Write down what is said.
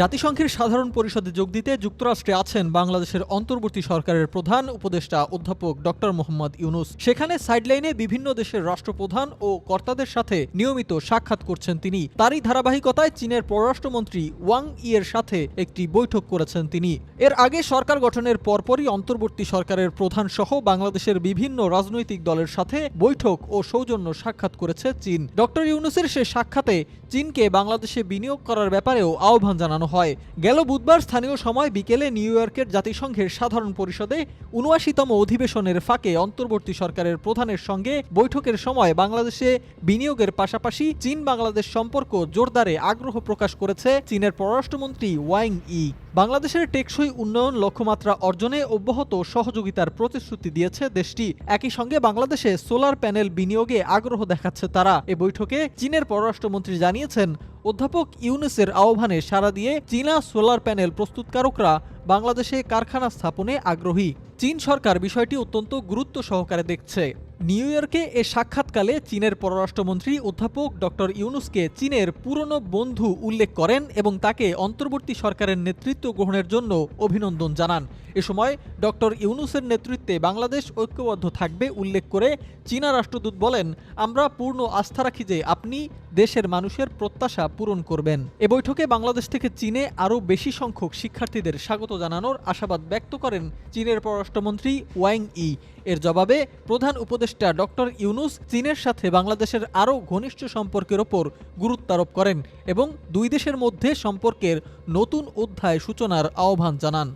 জাতিসংঘের সাধারণ পরিষদে যোগ দিতে যুক্তরাষ্ট্রে আছেন বাংলাদেশের অন্তর্বর্তী সরকারের প্রধান উপদেষ্টা অধ্যাপক ডক্টর মোহাম্মদ ইউনুস। সেখানে সাইডলাইনে বিভিন্ন দেশের রাষ্ট্রপ্রধান ও কর্তাদের সাথে নিয়মিত সাক্ষাৎ করছেন তিনি। তারই ধারাবাহিকতায় চীনের পররাষ্ট্রমন্ত্রী ওয়াং ইয়ের সাথে একটি বৈঠক করেছেন তিনি। এর আগে সরকার গঠনের পরপরই অন্তর্বর্তী সরকারের প্রধান সহ বাংলাদেশের বিভিন্ন রাজনৈতিক দলের সাথে বৈঠক ও সৌজন্য সাক্ষাৎ করেছে চীন। ডক্টর ইউনুসের সে সাক্ষাতে চীনকে বাংলাদেশে বিনিয়োগ করার ব্যাপারেও আহ্বান জানানো হয়। গেল বুধবার স্থানীয় সময় বিকেলে নিউ ইয়র্কের জাতিসংঘের সাধারণ পরিষদে উনআশিতম অধিবেশনের ফাঁকে অন্তর্বর্তী সরকারের প্রধানের সঙ্গে বৈঠকের সময় বাংলাদেশে বিনিয়োগের পাশাপাশি চীন বাংলাদেশ সম্পর্ক জোরদারে আগ্রহ প্রকাশ করেছে চীনের পররাষ্ট্রমন্ত্রী ওয়াং ই। বাংলাদেশের টেকসই উন্নয়ন লক্ষ্যমাত্রা অর্জনে অব্যাহত সহযোগিতার প্রতিশ্রুতি দিয়েছে দেশটি। একই সঙ্গে বাংলাদেশে সোলার প্যানেল বিনিয়োগে আগ্রহ দেখাচ্ছে তারা। এ বৈঠকে চীনের পররাষ্ট্রমন্ত্রী জানিয়েছেন অধ্যাপক ইউনুসের আহ্বানে সাড়া দিয়ে চীনা সোলার প্যানেল প্রস্তুতকারকরা বাংলাদেশে কারখানা স্থাপনে আগ্রহী। চীন সরকার বিষয়টি অত্যন্ত গুরুত্ব সহকারে দেখছে। নিউ ইয়র্কে এ সাক্ষাৎকালে চীনের পররাষ্ট্রমন্ত্রী অধ্যাপক ডক্টর ইউনুসকে চীনের পুরনো বন্ধু উল্লেখ করেন এবং তাকে অন্তর্বর্তী সরকারের নেতৃত্ব গ্রহণের জন্য অভিনন্দন জানান। এ সময় ডক্টর ইউনুসের নেতৃত্বে বাংলাদেশ ঐক্যবদ্ধ থাকবে উল্লেখ করে চীনা রাষ্ট্রদূত বলেন, আমরা পূর্ণ আস্থা রাখি যে আপনি দেশের মানুষের প্রত্যাশা পূরণ করবেন। এ বৈঠকে বাংলাদেশ থেকে চীনে আরও বেশি সংখ্যক শিক্ষার্থীদের স্বাগত জানানোর আশাবাদ ব্যক্ত করেন চীনের পররাষ্ট্রমন্ত্রী ওয়াং ই। এর জবাবে প্রধান উপদেষ্টা ডক্টর ইউনুস চীনের সাথে বাংলাদেশের আরও ঘনিষ্ঠ সম্পর্কের ওপর গুরুত্ব আরোপ করেন এবং দুই দেশের মধ্যে সম্পর্কের নতুন অধ্যায় সূচনার আহ্বান জানান।